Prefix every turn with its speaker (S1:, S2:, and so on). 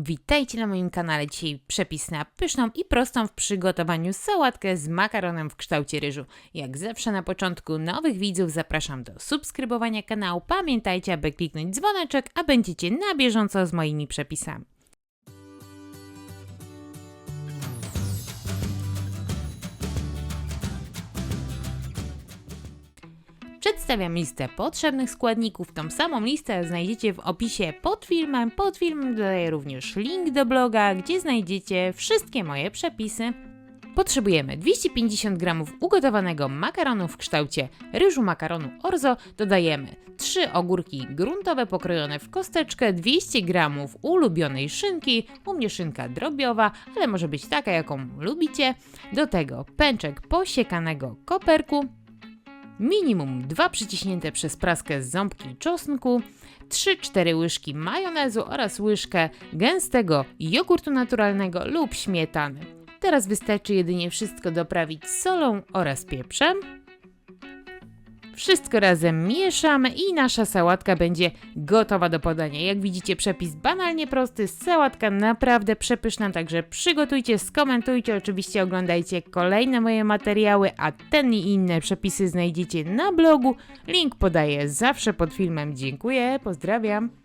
S1: Witajcie na moim kanale. Dzisiaj przepis na pyszną i prostą w przygotowaniu sałatkę z makaronem w kształcie ryżu. Jak zawsze na początku nowych widzów zapraszam do subskrybowania kanału. Pamiętajcie, aby kliknąć dzwoneczek, a będziecie na bieżąco z moimi przepisami. Przedstawiam listę potrzebnych składników. Tą samą listę znajdziecie w opisie pod filmem. Pod filmem dodaję również link do bloga, gdzie znajdziecie wszystkie moje przepisy. Potrzebujemy 250 g ugotowanego makaronu w kształcie ryżu makaronu orzo. Dodajemy 3 ogórki gruntowe pokrojone w kosteczkę, 200 g ulubionej szynki, u mnie szynka drobiowa, ale może być taka jaką lubicie. Do tego pęczek posiekanego koperku, minimum 2 przyciśnięte przez praskę ząbki czosnku, 3-4 łyżki majonezu oraz łyżkę gęstego jogurtu naturalnego lub śmietany. Teraz wystarczy jedynie wszystko doprawić solą oraz pieprzem. Wszystko razem mieszamy i nasza sałatka będzie gotowa do podania. Jak widzicie, przepis banalnie prosty, sałatka naprawdę przepyszna, także przygotujcie, skomentujcie, oczywiście oglądajcie kolejne moje materiały, a ten i inne przepisy znajdziecie na blogu. Link podaję zawsze pod filmem. Dziękuję, pozdrawiam.